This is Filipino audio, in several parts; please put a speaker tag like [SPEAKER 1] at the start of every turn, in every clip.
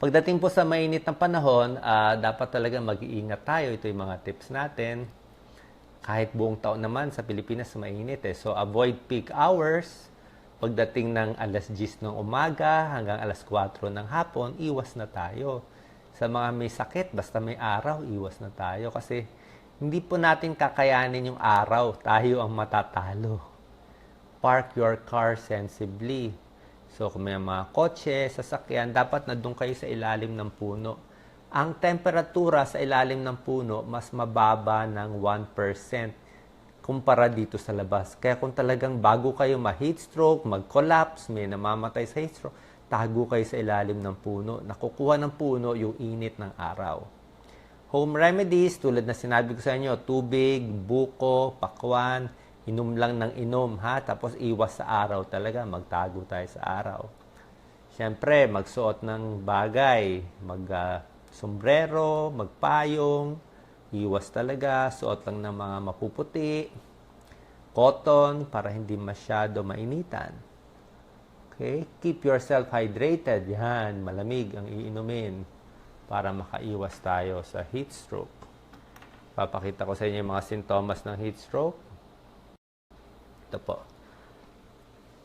[SPEAKER 1] Pagdating po sa mainit ng panahon, ah, dapat talaga mag-iingat tayo. Ito yung mga tips natin. Kahit buong taon naman sa Pilipinas mainit eh. So avoid peak hours. Pagdating ng alas 10 ng umaga hanggang alas 4 ng hapon, iwas na tayo. Sa mga may sakit, basta may araw, iwas na tayo. Kasi hindi po natin kakayanin yung araw. Tayo ang matatalo park your car sensibly. So, kung may mga kotse, sasakyan, dapat na doon kayo sa ilalim ng puno. Ang temperatura sa ilalim ng puno, mas mababa ng 1% kumpara dito sa labas. Kaya kung talagang bago kayo ma-heat stroke, mag-collapse, may namamatay sa heat stroke, tago kayo sa ilalim ng puno. Nakukuha ng puno yung init ng araw. Home remedies, tulad na sinabi ko sa inyo, tubig, buko, pakwan, inom lang ng inom, ha? Tapos iwas sa araw talaga, magtago tayo sa araw. Siyempre, magsuot ng bagay, mag ah, sombrero, magpayong, iwas talaga, suot lang ng mga mapuputi, cotton, para hindi masyado mainitan. Okay? Keep yourself hydrated. Yan, malamig ang iinumin para makaiwas tayo sa heat stroke. Papakita ko sa inyo yung mga sintomas ng heat stroke. Ito po.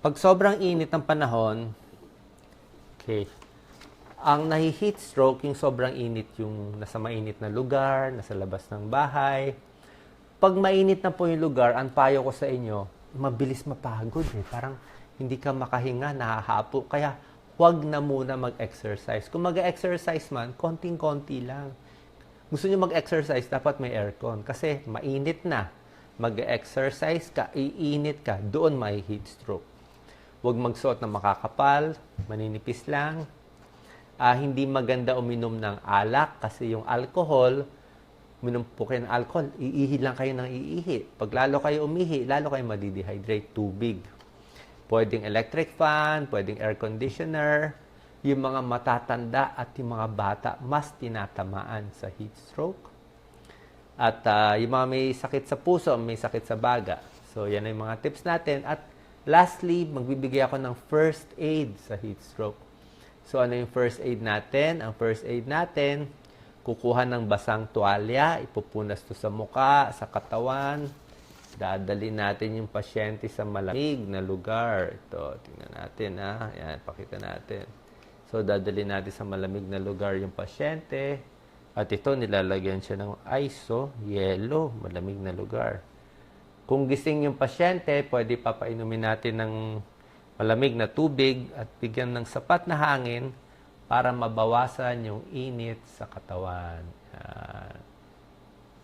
[SPEAKER 1] Pag sobrang init ng panahon, okay, ang nahi-heat stroke, yung sobrang init, yung nasa mainit na lugar, nasa labas ng bahay. Pag mainit na po yung lugar, ang payo ko sa inyo, mabilis mapagod eh. Parang hindi ka makahinga, nahahapo. Kaya huwag na muna mag-exercise. Kung mag-exercise man, konting-konti lang. Gusto nyo mag-exercise, dapat may aircon. Kasi mainit na. Mag-exercise ka, iinit ka, doon may heat stroke. Huwag magsuot ng makakapal, maninipis lang. Ah, hindi maganda uminom ng alak kasi yung alcohol, uminom po kayo ng alcohol, iihi lang kayo ng iihi. Pag lalo kayo umihi, lalo kayo madidehydrate, tubig. Pwedeng electric fan, pwedeng air conditioner. Yung mga matatanda at yung mga bata, mas tinatamaan sa heat stroke. At ah, yung mga may sakit sa puso, may sakit sa baga. So, yan ang mga tips natin. At lastly, magbibigay ako ng first aid sa heat stroke. So, ano yung first aid natin? Ang first aid natin, kukuha ng basang tuwalya, ipupunas to sa muka, sa katawan. Dadali natin yung pasyente sa malamig na lugar. Ito, tingnan natin ha. Yan, pakita natin. So, dadali natin sa malamig na lugar yung pasyente. At ito, nilalagyan siya ng oh, yellow, malamig na lugar. Kung gising yung pasyente, pwede papainumin natin ng malamig na tubig at bigyan ng sapat na hangin para mabawasan yung init sa katawan. Yan.